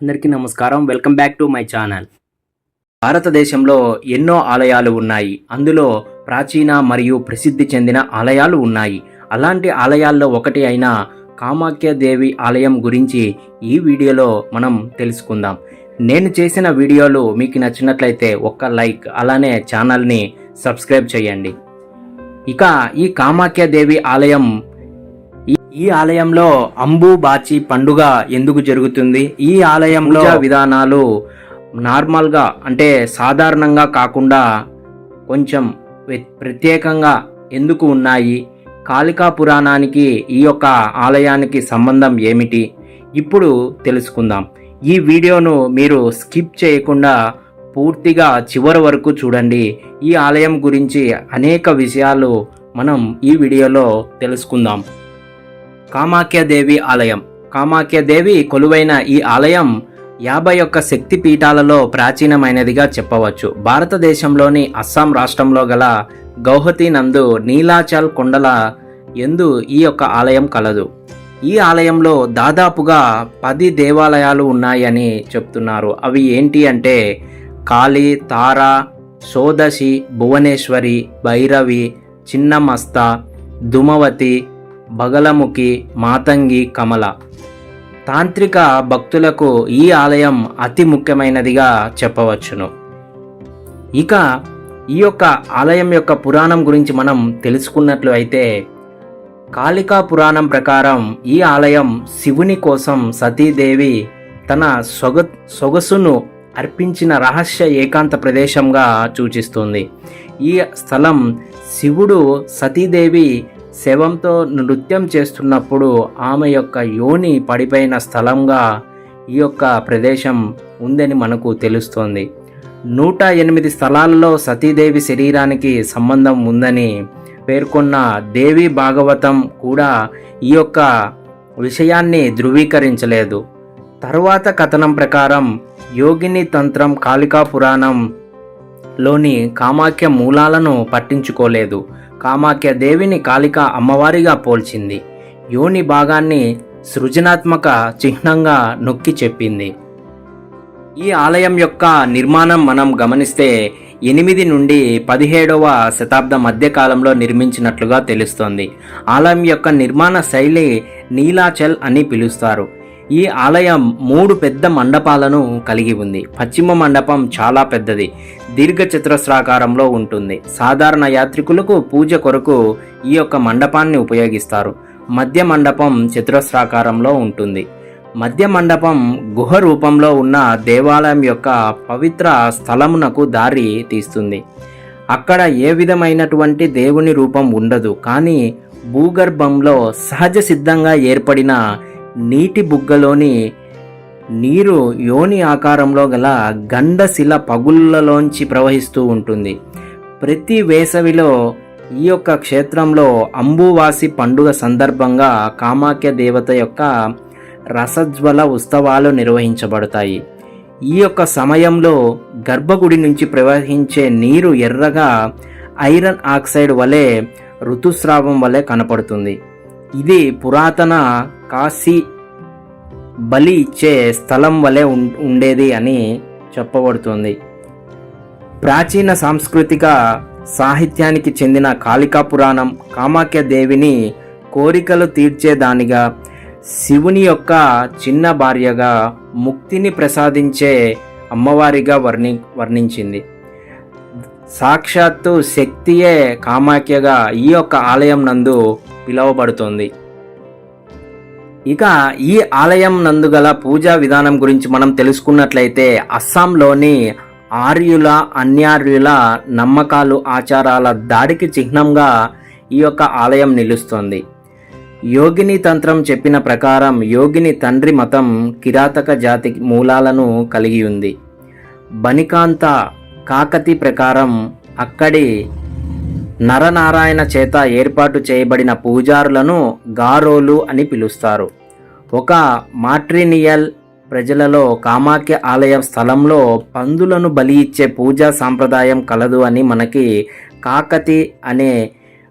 అందరికీ నమస్కారం. Welcome back to my channel భారతదేశంలో ఎన్నో ఆలయాలు ఉన్నాయి. అందులో ప్రాచీన మరియు ప్రసిద్ధి చెందిన ఆలయాలు ఉన్నాయి. అలాంటి ఆలయాల్లో ఒకటి అయిన కామాఖ్య దేవి ఆలయం గురించి ఈ వీడియోలో మనం తెలుసుకుందాం. నేను చేసిన వీడియోలు మీకు నచ్చినట్లయితే ఒక్క లైక్ అలానే ఛానల్ని సబ్స్క్రైబ్ చేయండి. ఇక ఈ కామాఖ్య దేవి ఆలయం ఈ- ఆలయంలో అంబు బాచి పండుగ ఎందుకు జరుగుతుంది? ఈ ఆలయంలో విధానాలు నార్మల్గా అంటే సాధారణంగా కాకుండా కొంచెం ప్రత్యేకంగా ఎందుకు ఉన్నాయి? కాళికా పురాణానికి ఈ యొక్క ఆలయానికి సంబంధం ఏమిటి? ఇప్పుడు తెలుసుకుందాం. ఈ వీడియోను మీరు స్కిప్ చేయకుండా పూర్తిగా చివరి వరకు చూడండి. ఈ ఆలయం గురించి అనేక విషయాలు మనం ఈ వీడియోలో తెలుసుకుందాం. కామాఖ్యదేవి ఆలయం. కామాఖ్యదేవి కొలువైన ఈ ఆలయం యాభై ఒక్క శక్తి పీఠాలలో ప్రాచీనమైనదిగా చెప్పవచ్చు. భారతదేశంలోని అస్సాం రాష్ట్రంలో గల గౌహతి నందు నీలాచల్ కొండల ఎందు ఈ యొక్క ఆలయం కలదు. ఈ ఆలయంలో దాదాపుగా పది దేవాలయాలు ఉన్నాయని చెప్తున్నారు. అవి ఏంటి అంటే కాళీ తార షోదశి భువనేశ్వరి భైరవి చిన్నమస్త దుమవతి బగలముఖి మాతంగి కమల. తాంత్రిక భక్తులకు ఈ ఆలయం అతి ముఖ్యమైనదిగా చెప్పవచ్చును. ఇక ఈ యొక్క ఆలయం యొక్క పురాణం గురించి మనం తెలుసుకున్నట్లు అయితే కాళికా పురాణం ప్రకారం ఈ ఆలయం శివుని కోసం సతీదేవి తన సొగ సొగసును అర్పించిన రహస్య ఏకాంత ప్రదేశంగా సూచిస్తుంది. ఈ స్థలం శివుడు సతీదేవి శవంతో నృత్యం చేస్తున్నప్పుడు ఆమె యొక్క యోని పడిపోయిన స్థలంగా ఈ యొక్క ప్రదేశం ఉందని మనకు తెలుస్తోంది. నూట ఎనిమిది స్థలాలలో సతీదేవి శరీరానికి సంబంధం ఉందని పేర్కొన్న దేవి భాగవతం కూడా ఈ యొక్క విషయాన్ని ధృవీకరించలేదు. తరువాత కథనం ప్రకారం యోగిని తంత్రం కాళికా పురాణం లోని కామాఖ్య మూలాలను పట్టించుకోలేదు. కామాఖ్య దేవిని కాళిక అమ్మవారిగా పోల్చింది. యోని భాగాన్ని సృజనాత్మక చిహ్నంగా నొక్కి చెప్పింది. ఈ ఆలయం యొక్క నిర్మాణం మనం గమనిస్తే ఎనిమిది నుండి పదిహేడవ శతాబ్ద మధ్యకాలంలో నిర్మించినట్లుగా తెలుస్తోంది. ఆలయం యొక్క నిర్మాణ శైలి నీలాచల్ అని పిలుస్తారు. ఈ ఆలయం మూడు పెద్ద మండపాలను కలిగి ఉంది. పశ్చిమ మండపం చాలా పెద్దది. దీర్ఘ చతురస్రాకారంలో ఉంటుంది. సాధారణ యాత్రికులకు పూజ కొరకు ఈ యొక్క మండపాన్ని ఉపయోగిస్తారు. మధ్య మండపం చతురస్రాకారంలో ఉంటుంది. మధ్య మండపం గుహ రూపంలో ఉన్న దేవాలయం యొక్క పవిత్ర స్థలమునకు దారి తీస్తుంది. అక్కడ ఏ విధమైనటువంటి దేవుని రూపం ఉండదు. కానీ భూగర్భంలో సహజ సిద్ధంగా ఏర్పడిన నీటి బుగ్గలోని నీరు యోని ఆకారంలో గల గండశిల పగుళ్ళలోంచి ప్రవహిస్తూ ఉంటుంది. ప్రతి వేసవిలో ఈ యొక్క క్షేత్రంలో అంబువాసి పండుగ సందర్భంగా కామాఖ్య దేవత యొక్క రసజ్వల ఉత్సవాలు నిర్వహించబడతాయి. ఈ యొక్క సమయంలో గర్భగుడి నుంచి ప్రవహించే నీరు ఎర్రగా ఐరన్ ఆక్సైడ్ వలె ఋతుస్రావం వలె కనపడుతుంది. ఇది పురాతన కాశీ బలి ఇచ్చే స్థలం వలె ఉండేది అని చెప్పబడుతుంది. ప్రాచీన సాంస్కృతిక సాహిత్యానికి చెందిన కాళికా పురాణం కామాఖ్య దేవిని కోరికలు తీర్చేదానిగా శివుని యొక్క చిన్న భార్యగా ముక్తిని ప్రసాదించే అమ్మవారిగా వర్ణి వర్ణించింది. సాక్షాత్తు శక్తియే కామాఖ్యగా ఈ యొక్క ఆలయం నందు పిలువబడుతుంది. ఇక ఈ ఆలయం నందుగల పూజా విధానం గురించి మనం తెలుసుకున్నట్లయితే అస్సాంలోని ఆర్యుల అన్యార్యుల నమ్మకాలు ఆచారాల దాడికి చిహ్నంగా ఈ యొక్క ఆలయం నిలుస్తోంది. యోగిని తంత్రం చెప్పిన ప్రకారం యోగిని తండ్రి మతం కిరాతక జాతి మూలాలను కలిగి ఉంది. బనికాంత కాకతి ప్రకారం అక్కడి నరనారాయణ చేత ఏర్పాటు చేయబడిన పూజారులను గారోలు అని పిలుస్తారు. ఒక మాట్రినియల్ ప్రజలలో కామాఖ్య ఆలయ స్థలంలో పందులను బలి ఇచ్చే పూజా సాంప్రదాయం కలదు అని మనకి కాకతి అనే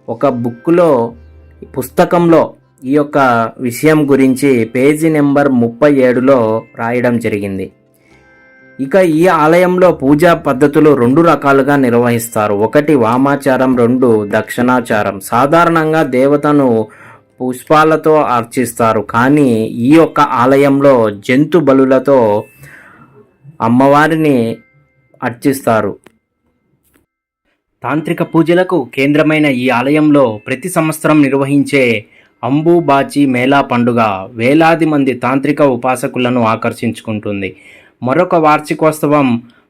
ఒక బుక్కులో పుస్తకంలో ఈ యొక్క విషయం గురించి పేజీ నెంబర్ ముప్పై ఏడులో రాయడం జరిగింది. ఇక ఈ ఆలయంలో పూజా పద్ధతులు రెండు రకాలుగా నిర్వహిస్తారు. ఒకటి వామాచారం రెండు దక్షిణాచారం. సాధారణంగా దేవతను పుష్పాలతో అర్చిస్తారు. కానీ ఈ యొక్క ఆలయంలో జంతు బలులతో అమ్మవారిని అర్చిస్తారు. తాంత్రిక పూజలకు కేంద్రమైన ఈ ఆలయంలో ప్రతి సంవత్సరం నిర్వహించే అంబుబాచి మేళా పండుగ వేలాది మంది తాంత్రిక ఉపాసకులను ఆకర్షించుకుంటుంది. మరొక వార్షికోత్సవం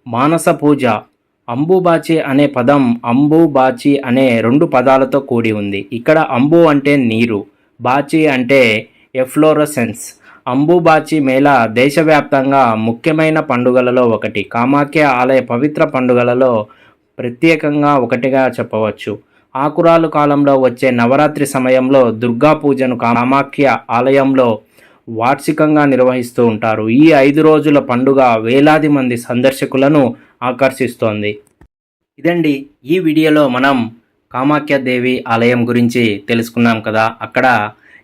మానస పూజ. అంబుబాచి అనే పదం అంబుబాచి అనే రెండు పదాలతో కూడి ఉంది. ఇక్కడ అంబు అంటే నీరు బాచి అంటే ఎఫ్లోరసెన్స్. అంబుబాచి మేళా దేశవ్యాప్తంగా ముఖ్యమైన పండుగలలో ఒకటి. కామాఖ్య ఆలయ పవిత్ర పండుగలలో ప్రత్యేకంగా ఒకటిగా చెప్పవచ్చు. ఆకురాలు కాలంలో వచ్చే నవరాత్రి సమయంలో దుర్గా పూజను కామాఖ్య ఆలయంలో వార్షికంగా నిర్వహిస్తూ ఉంటారు. ఈ ఐదు రోజుల పండుగ వేలాది మంది సందర్శకులను ఆకర్షిస్తోంది. ఇదండి ఈ వీడియోలో మనం కామాఖ్య దేవి ఆలయం గురించి తెలుసుకున్నాం కదా. అక్కడ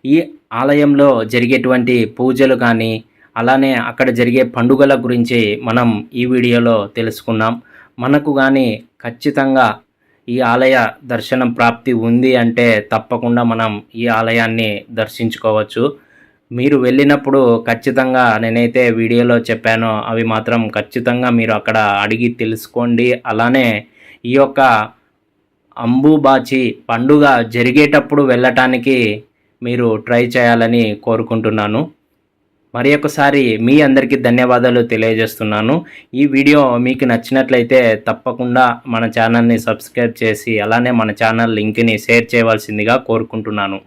ఈ ఆలయంలో జరిగేటువంటి పూజలు కానీ అలానే అక్కడ జరిగే పండుగల గురించి మనం ఈ వీడియోలో తెలుసుకున్నాం. మనకు కానీ ఖచ్చితంగా ఈ ఆలయ దర్శనం ప్రాప్తి ఉంది అంటే తప్పకుండా మనం ఈ ఆలయాన్ని దర్శించుకోవచ్చు. మీరు వెళ్ళినప్పుడు ఖచ్చితంగా నేనైతే వీడియోలో చెప్పానో అవి మాత్రం ఖచ్చితంగా మీరు అక్కడ అడిగి తెలుసుకోండి. అలానే ఈ యొక్క అంబుబాచి పండుగ జరిగేటప్పుడు వెళ్ళటానికి మీరు ట్రై చేయాలని కోరుకుంటున్నాను. మరి ఒకసారి మీ అందరికీ ధన్యవాదాలు తెలియజేస్తున్నాను. ఈ వీడియో మీకు నచ్చినట్లయితే తప్పకుండా మన ఛానల్ని సబ్స్క్రైబ్ చేసి అలానే మన ఛానల్ లింక్ని షేర్ చేయవలసిందిగా కోరుకుంటున్నాను.